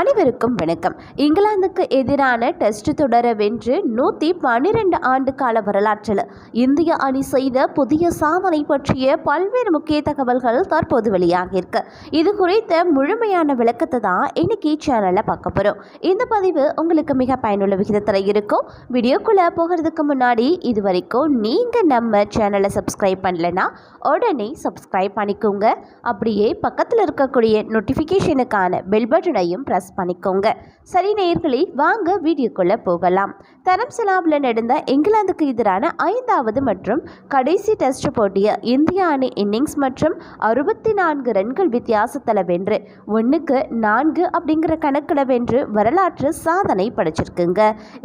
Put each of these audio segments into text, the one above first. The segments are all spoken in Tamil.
அனைவருக்கும் வணக்கம். இங்கிலாந்துக்கு எதிரான டெஸ்ட் தொடரை வென்று நூற்றி பன்னிரெண்டு ஆண்டு கால வரலாற்றில் இந்திய அணி செய்த புதிய சாதனை பற்றிய பல்வேறு முக்கிய தகவல்கள் தற்போது வெளியாகியிருக்கு. இது குறித்த முழுமையான விளக்கத்தை தான் இன்னைக்கு சேனலில் பார்க்க போகிறோம் இந்த பதிவு உங்களுக்கு மிக பயனுள்ள விகிதத்தில் இருக்கும். வீடியோக்குள்ளே போகிறதுக்கு முன்னாடி இது வரைக்கும் நீங்கள் நம்ம சேனலை சப்ஸ்கிரைப் பண்ணலைன்னா உடனே சப்ஸ்கிரைப் பண்ணிக்கோங்க. அப்படியே பக்கத்தில் இருக்கக்கூடிய நோட்டிஃபிகேஷனுக்கான பெல் பட்டனையும் ப்ரெஸ் பண்ணிக்கோங்க. சரி நேயர்களே வாங்க வீடியோக்குள்ளே போகலாம். தரம்சலாவில் நடந்த இங்கிலாந்துக்கு எதிரான ஐந்தாவது மற்றும் கடைசி டெஸ்ட் போட்டிய இந்திய அணி இன்னிங்ஸ் மற்றும் அறுபத்தி நான்கு ரன்கள் வித்தியாசத்தில் வென்று ஒன்றுக்கு நான்கு அப்படிங்கிற கணக்கில் வென்று வரலாற்று சாதனை படைச்சிருக்குங்க.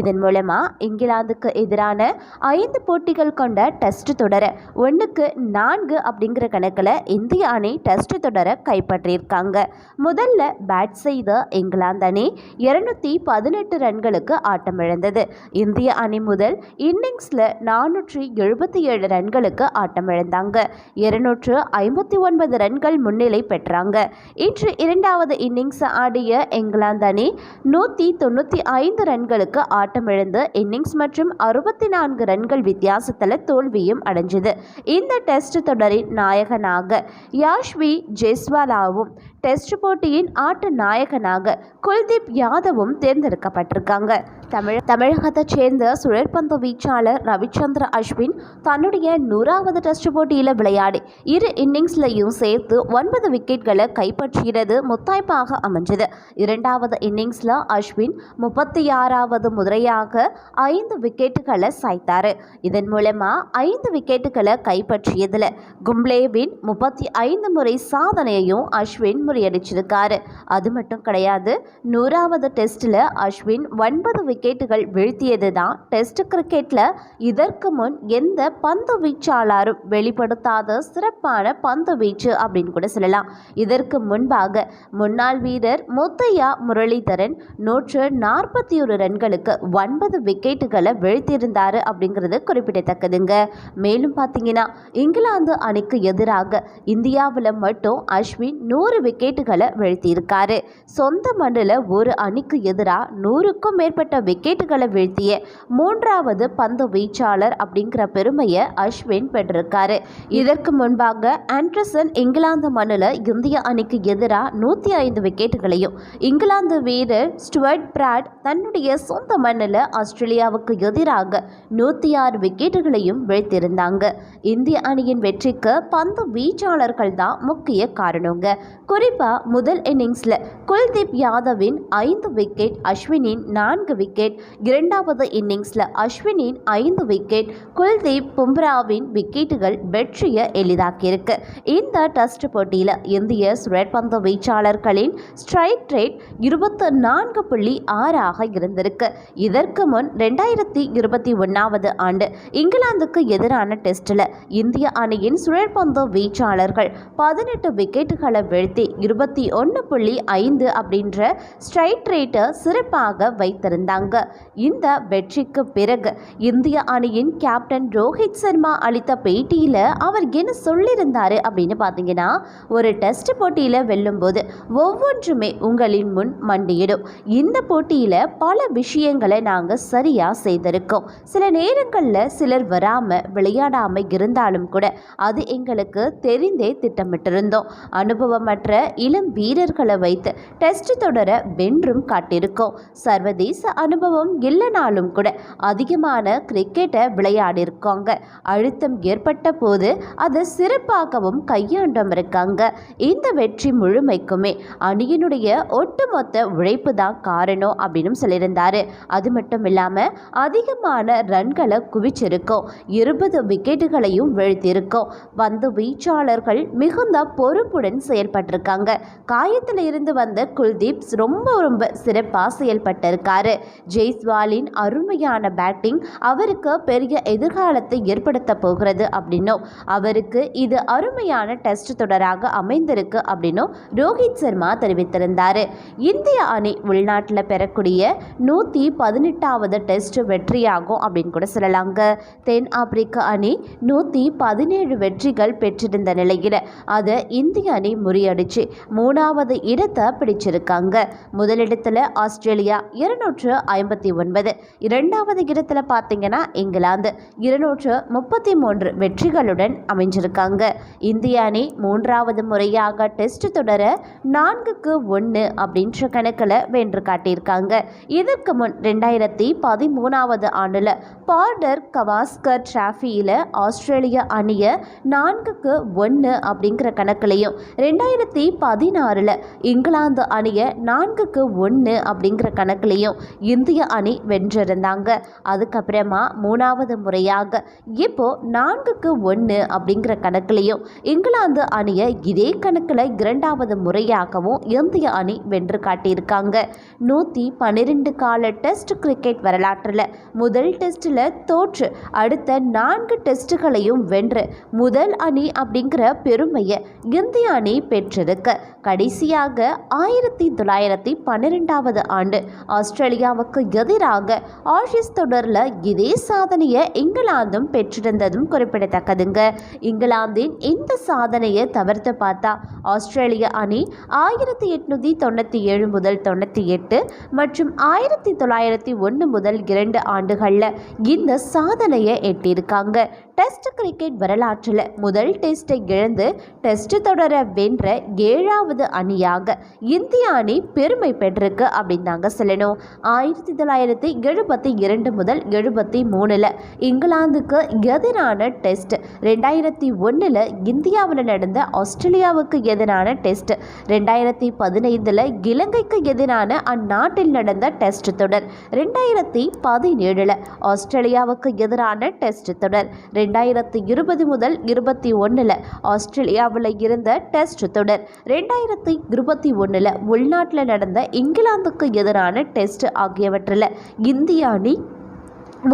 இதன் மூலமாக இங்கிலாந்துக்கு எதிரான ஐந்து போட்டிகள் கொண்ட டெஸ்ட் தொடர ஒன்றுக்கு நான்கு அப்படிங்கிற கணக்கில் இந்திய அணி டெஸ்ட் தொடர கைப்பற்றியிருக்காங்க. முதல்ல பேட் செய்த இங்கிலாந்து அணி இருநூத்தி பதினெட்டு ரன்களுக்கு ஆட்டமிழந்தது. இந்திய அணி முதல் இன்னிங்ஸில் நானூற்றி எழுபத்தி ஏழு ரன்களுக்கு ஆட்டமிழந்தாங்க. இருநூற்று ஐம்பத்தி ஒன்பது ரன்கள் முன்னிலை பெற்றாங்க. இன்று இரண்டாவது இன்னிங்ஸ் ஆடிய இங்கிலாந்து அணி நூற்றி தொண்ணூற்றி ஐந்து ரன்களுக்கு ஆட்டமிழந்து இன்னிங்ஸ் மற்றும் அறுபத்தி நான்கு ரன்கள் வித்தியாசத்தில் தோல்வியும் அடைஞ்சது. இந்த டெஸ்ட் தொடரின் நாயகனாக யாஷ்வி ஜெஸ்வாலாவும் டெஸ்ட் போட்டியின் ஆட்ட நாயகனாக குல்தீப் யாதவும் தேர்ந்தெடுக்கப்பட்டிருக்காங்க. தமிழ் தமிழகத்தைச் சேர்ந்த சுழற்பந்து வீச்சாளர் ரவிச்சந்திர அஸ்வின் தன்னுடைய நூறாவது டெஸ்ட் போட்டியில் விளையாடி இரு இன்னிங்ஸ்லையும் சேர்த்து ஒன்பது விக்கெட்களை கைப்பற்றியது முத்தாய்ப்பாக அமைஞ்சது. இரண்டாவது இன்னிங்ஸில் அஸ்வின் முப்பத்தி ஆறாவது முறையாக ஐந்து விக்கெட்டுகளை சாய்த்தார். இதன் மூலமாக ஐந்து விக்கெட்டுகளை கைப்பற்றியதில் கும்ப்ளேவின் முப்பத்தி ஐந்து முறை சாதனையையும் அஸ்வின் முறியடிச்சிருக்காரு. அது மட்டும் கிடையாது நூறாவது டெஸ்ட்டில் அஸ்வின் ஒன்பது விக்கெட்டுகள் வீழ்த்தியது தான் டெஸ்ட் கிரிக்கெட்டில் இதற்கு முன் எந்த பந்து வீச்சாளரும் வெளிப்படுத்தாத சிறப்பான பந்து வீச்சு அப்படின்னு கூட சொல்லலாம். இதற்கு முன்பாக முன்னாள் வீரர் முத்தையா முரளிதரன் நூற்று நாற்பத்தி ஒரு ரன்களுக்கு ஒன்பது விக்கெட்டுகளை வீழ்த்தியிருந்தார் அப்படிங்கிறது குறிப்பிடத்தக்கதுங்க. மேலும் பார்த்தீங்கன்னா இங்கிலாந்து அணிக்கு எதிராக இந்தியாவில் மட்டும் அஸ்வின் நூறு விக்கெட்டுகளை வீழ்த்தியிருக்காரு. சொந்த மண்ணில் ஒரு அணிக்கு எதிராக நூறுக்கும் மேற்பட்ட விக்கெட்டுகளை வீழ்த்திய மூன்றாவது பந்து வீச்சாளர் அப்படிங்கிற பெருமையை அஸ்வின் பெற்றிருக்காரு. இதற்கு முன்பாக ஆண்டர்சன் இங்கிலாந்து மண்ணில் இந்திய அணிக்கு எதிராக நூற்றி ஐந்து விக்கெட்டுகளையும் இங்கிலாந்து வீரர் ஸ்டுவர்ட் பிராட் தன்னுடைய சொந்த மண்ணில் ஆஸ்திரேலியாவுக்கு எதிராக நூற்றி ஆறு விக்கெட்டுகளையும் வீழ்த்தியிருந்தாங்க. இந்திய அணியின் வெற்றிக்கு பந்து வீச்சாளர்கள் தான் முக்கிய காரணங்க. குறிப்பாக முதல் இன்னிங்ஸில் குல்தீப் யாதவின் ஐந்து விக்கெட் அஸ்வினின் நான்கு விக்கெட் இரண்டாவது இன்னிங்ஸில் அஸ்வினின் ஐந்து விக்கெட் குல்தீப் பும்ராவின் விக்கெட்டுகள் வெற்றியை எளிதாக்கியிருக்கு. இந்த டெஸ்ட் போட்டியில் இந்திய சுழற்பந்து வீச்சாளர்களின் ஸ்ட்ரைக் ரேட் இருபத்து நான்கு புள்ளி ஆறாக இருந்திருக்கு. இதற்கு முன் ரெண்டாயிரத்தி இருபத்தி ஒன்றாவது ஆண்டு இங்கிலாந்துக்கு எதிரான டெஸ்டில் இந்திய அணியின் சுழற்பந்து வீச்சாளர்கள் பதினெட்டு விக்கெட்டுகளை வீழ்த்தி இருபத்தி ஒன்று புள்ளி ஐந்து அப்படின்ற ஸ்ட்ரைட் ரேட்டை சிறப்பாக வைத்திருந்தாங்க. இந்த வெற்றிக்கு பிறகு இந்திய அணியின் கேப்டன் ரோஹித் சர்மா அளித்த பேட்டியில் அவர் என்ன சொல்லியிருந்தாரு அப்படின்னு பார்த்தீங்கன்னா ஒரு டெஸ்ட் போட்டியில் வெல்லும்போது ஒவ்வொன்றுமே உங்களின் முன் மண்டியிடும். இந்த போட்டியில் பல விஷயங்களை நாங்கள் சரியாக செய்திருக்கோம். சில நேரங்களில் சிலர் வராமல் விளையாடாமல் இருந்தாலும் கூட அது எங்களுக்கு தெரிந்தே திட்டமிட்டிருந்தோம். அனுபவமற்ற இளம் வீரர்களை வைத்து டெஸ்ட் தொடர வென்றும் காட்டியிருக்கோம். சர்வதேச அனுபவம் இல்லைனாலும் கூட அதிகமான கிரிக்கெட்டை விளையாடிருக்காங்க. அழுத்தம் ஏற்பட்ட போது அதை சிறப்பாகவும் கையாண்டும் இருக்காங்க. இந்த வெற்றி முழுமைக்குமே அணியினுடைய ஒட்டுமொத்த உழைப்பு தான் காரணம் அப்படின்னு சொல்லியிருந்தார். அது மட்டும் இல்லாமல் அதிகமான ரன்களை குவிச்சிருக்கோம். இருபது விக்கெட்டுகளையும் வீழ்த்தியிருக்கோம். வந்து வீச்சாளர்கள் மிகுந்த பொறுப்புடன் செயல்பட்டிருக்காங்க. காயத்தில் இருந்து வந்த குல்தீப் ரொம்ப ரொம்ப சிறப்பாக செயல்பட்டிருக்காரு. ஜெய்ஸ்வாலின் அருமையான பேட்டிங் அவருக்கு பெரிய எதிர்காலத்தை ஏற்படுத்த போகிறது அப்படின்னும் அவருக்கு இது அருமையான டெஸ்ட் தொடராக அமைந்திருக்கு அப்படின்னும் ரோஹித் சர்மா தெரிவித்திருந்தார். இந்திய அணி உள்நாட்டில் பெறக்கூடிய நூற்றி பதினெட்டாவது டெஸ்ட் வெற்றியாகும் அப்படின்னு கூட சொல்லலாங்க. தென் ஆப்பிரிக்க அணி நூற்றி பதினேழு வெற்றிகள் பெற்றிருந்த நிலையில் அதை இந்திய அணி முறியடிச்சு மூணாவது இடத்தை பிடிச்சிருக்காங்க. முதலிடத்தில் ஆஸ்திரேலியா இருநூற்று ஐம்பத்தி ஒன்பது. இரண்டாவது இடத்துல பார்த்தீங்கன்னா இங்கிலாந்து. இருநூற்று முப்பத்தி மூன்று வெற்றிகளுடன் அமைஞ்சிருக்காங்க. இந்திய அணி மூன்றாவது முறையாக டெஸ்ட் தொடர நான்குக்கு ஒன்று அப்படின்ற கணக்கில் வென்று காட்டியிருக்காங்க. இதற்கு முன் ரெண்டாயிரத்தி பதிமூணாவது ஆண்டில் பார்டர் கவாஸ்கர் டிராஃபியில் ஆஸ்திரேலிய அணியை நான்குக்கு ஒன்று அப்படிங்கிற கணக்கிலையும் ரெண்டாயிரத்தி பதினாறில் இங்கிலாந்து அணியை நான்குக்கு ஒன்று அப்படிங்கிற கணக்குலையும் இந்திய அணி வென்றிருந்தாங்க. அதுக்கப்புறமா மூணாவது முறையாக இப்போ நான்குக்கு ஒன்று அப்படிங்கிற கணக்குலையும் இங்கிலாந்து அணியை இதே கணக்கில் இரண்டாவது முறையாகவும் இந்திய அணி வென்று காட்டியிருக்காங்க. நூற்றி பன்னிரெண்டு கால டெஸ்ட் கிரிக்கெட் வரலாற்றில் முதல் டெஸ்ட்டில் தோற்று அடுத்த நான்கு டெஸ்ட்டுகளையும் வென்று முதல் அணி அப்படிங்கிற பெருமையை இந்திய அணி பெற்றிருக்கு. கடைசியாக ஆயிரத்தி தொள்ளாயிரத்தி பன்னிரெண்டாவது ஆண்டு ஆஸ்திரேலியாவுக்கு எதிராக ஆஷிஸ் தொடரில் இதே சாதனையை இங்கிலாந்தும் பெற்றிருந்ததும் குறிப்பிடத்தக்கதுங்க. இங்கிலாந்தின் இந்த சாதனையை தவிர்த்து பார்த்தா ஆஸ்திரேலிய அணி ஆயிரத்தி எட்நூற்றி தொண்ணூற்றி ஏழு முதல் தொண்ணூற்றி எட்டு மற்றும் ஆயிரத்தி தொள்ளாயிரத்தி ஒன்று முதல் இரண்டு ஆண்டுகளில் இந்த சாதனையை எட்டியிருக்காங்க. டெஸ்ட் கிரிக்கெட் வரலாற்றில் முதல் டெஸ்ட்டை இழந்து டெஸ்ட் தொடரை வென்ற ஏழாவது அணியாக இந்திய அணி பெருமை பெற்றிருக்கு அப்படின்னு தாங்க சொல்லணும். ஆயிரத்தி தொள்ளாயிரத்தி எழுபத்தி இரண்டு முதல் எழுபத்தி மூணில் இங்கிலாந்துக்கு எதிரான டெஸ்ட். ரெண்டாயிரத்தி ஒன்றில் இந்தியாவில் நடந்த ஆஸ்திரேலியாவுக்கு எதிரான டெஸ்ட். ரெண்டாயிரத்தி பதினைந்தில் இலங்கைக்கு எதிரான அந்நாட்டில் நடந்த டெஸ்ட் தொடர். ரெண்டாயிரத்தி பதினேழில் ஆஸ்திரேலியாவுக்கு எதிரான டெஸ்ட் தொடர். ரெண்டாயிரத்து இருபது முதல் இருபத்தி ஒன்றில் ஆஸ்திரேலியாவில் இருந்த டெஸ்ட் தொடர். ரெண்டாயிரத்தி இருபத்தி ஒன்றில் உள்நாட்டில் நடந்த இங்கிலாந்துக்கு எதிரான டெஸ்ட் ஆகியவற்றில் இந்திய அணி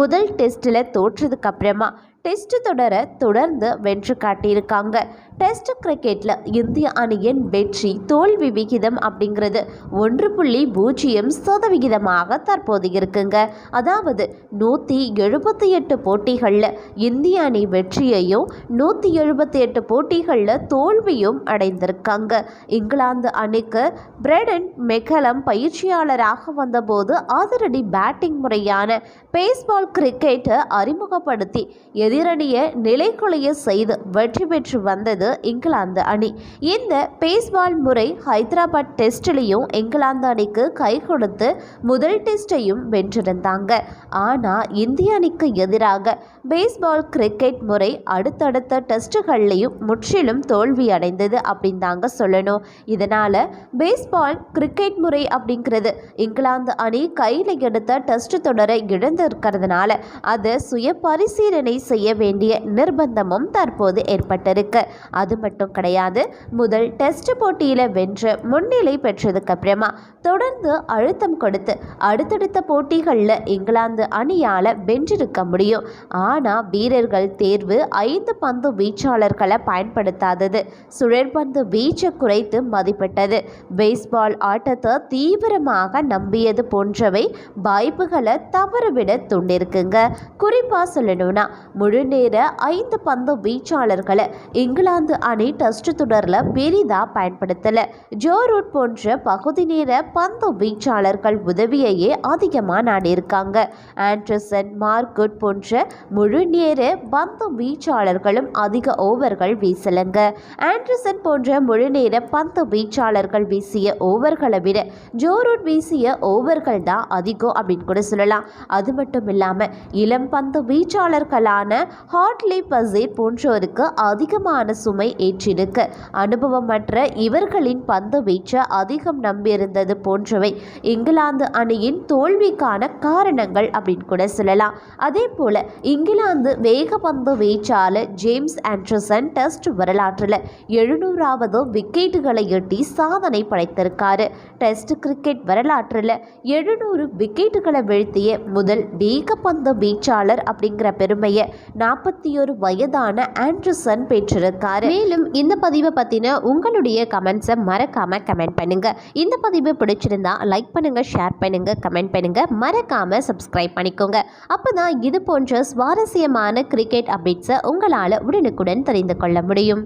முதல் டெஸ்ட்டில் தோற்றதுக்கு அப்புறமா டெஸ்ட் தொடரை தொடர்ந்து வென்று காட்டியிருக்காங்க. டெஸ்ட் கிரிக்கெட்டில் இந்திய அணியின் வெற்றி தோல்வி விகிதம் அப்படிங்கிறது ஒன்று புள்ளி பூஜ்ஜியம் சதவிகிதமாக தற்போது இருக்குங்க. அதாவது நூற்றி எழுபத்தி எட்டு போட்டிகளில் இந்திய அணி வெற்றியையும் நூற்றி எழுபத்தி எட்டு போட்டிகளில் தோல்வியும் அடைந்திருக்காங்க. இங்கிலாந்து அணிக்கு பிரெடன் மெக்கலம் பயிற்சியாளராக வந்தபோது அதிரடி பேட்டிங் முறையான பேஸ்பால் கிரிக்கெட்டை அறிமுகப்படுத்தி எதிரணியை நிலைக்குலைய செய்து வெற்றி பெற்று வந்தது இங்கிலாந்து அணி. இந்த பேஸ்பால் முறை ஹைதராபாத் டெஸ்டிலையும் இங்கிலாந்து அணிக்கு கை கொடுத்து முதல் டெஸ்டையும் வென்றிருந்தாங்க. ஆனால் இந்திய அணிக்கு எதிராக பேஸ்பால் கிரிக்கெட் முறை அடுத்தடுத்த டெஸ்ட்டுகள்லையும் முற்றிலும் தோல்வி அடைந்தது அப்படின்னு தாங்க சொல்லணும். இதனால் பேஸ்பால் கிரிக்கெட் முறை அப்படிங்கிறது இங்கிலாந்து அணி கையில் எடுத்த டெஸ்ட் தொடரை இழந்திருக்கிறதுனால அதை சுய பரிசீலனை செய்ய வேண்டிய நிர்பந்தமும் தற்போது ஏற்பட்டிருக்கு. அது மட்டும் கிடையாது. முதல் டெஸ்ட் போட்டியில் வென்று முன்னிலை பெற்றதுக்கு அப்புறமா தொடர்ந்து அழுத்தம் கொடுத்து அடுத்தடுத்த போட்டிகளில் இங்கிலாந்து அணியால் வென்றிருக்க முடியும். ஆனால் வீரர்கள் தேர்வு ஐந்து பந்து வீச்சாளர்களை பயன்படுத்தாதது. சுழற்பந்து வீச்சை குறைத்து மதிப்பிட்டது. பேஸ்பால் ஆட்டத்தை தீவிரமாக நம்பியது போன்றவை வாய்ப்புகளை தவறவிட தூண்டிருக்குங்க. குறிப்பாக சொல்லணும்னா முழு நேர ஐந்து பந்து வீச்சாளர்களை இங்கிலாந்து அணி டெஸ்ட் தொடரில் பெரிதாக பயன்படுத்தலை. ஜோ ரூட் போன்ற பகுதி நேர பந்து வீச்சாளர்கள் உதவியையே அதிகமாக நாடியிருக்காங்க. ஆண்டர்சன் மார்க்குட் போன்ற முழு நேர பந்து வீச்சாளர்களும் அதிக ஓவர்கள் வீசலைங்க. ஆண்டர்சன் போன்ற முழு நேர பந்து வீச்சாளர்கள் வீசிய ஓவர்களை விட ஜோ ரூட் வீசிய ஓவர்கள் தான் அதிகம் அப்படின்னு கூட சொல்லலாம். அது மட்டும் இல்லாமல் இளம் பந்து வீச்சாளர்களான ஹாட்லி பசீர் போன்றோருக்கு அதிகமான சுமை சுமை ஏற்றிருக்க. அனுபவமற்ற இவர்களின் பந்து வீச்சை அதிகம் நம்பியிருந்தது போன்றவை. இங்கிலாந்து அணியின் தோல்விக்கான காரணங்கள் அப்படின்னு கூட சொல்லலாம். அதே போல இங்கிலாந்து வேகப்பந்து வீச்சாளர் ஜேம்ஸ் ஆண்டர்சன் டெஸ்ட் வரலாற்றில் எழுநூறாவது விக்கெட்டுகளை எட்டி சாதனை படைத்திருக்காரு. டெஸ்ட் கிரிக்கெட் வரலாற்றில் எழுநூறு விக்கெட்டுகளை வீழ்த்திய முதல் வேகப்பந்து வீச்சாளர் அப்படிங்கிற பெருமையை நாற்பத்தி ஒரு வயதான ஆண்டர்சன் பெற்றிருக்காரு. மேலும் இந்த பதிவை பற்றின உங்களுடைய கமெண்ட்ஸை மறக்காம கமெண்ட் பண்ணுங்க. இந்த பதிவு பிடிச்சிருந்தா லைக் பண்ணுங்க ஷேர் பண்ணுங்க கமெண்ட் பண்ணுங்க. மறக்காம சப்ஸ்கிரைப் பண்ணிக்கோங்க. அப்பதான் இது போன்ற சுவாரஸ்யமான கிரிக்கெட் அப்டேட்ஸை உங்களால் உடனுக்குடன் தெரிந்து கொள்ள முடியும்.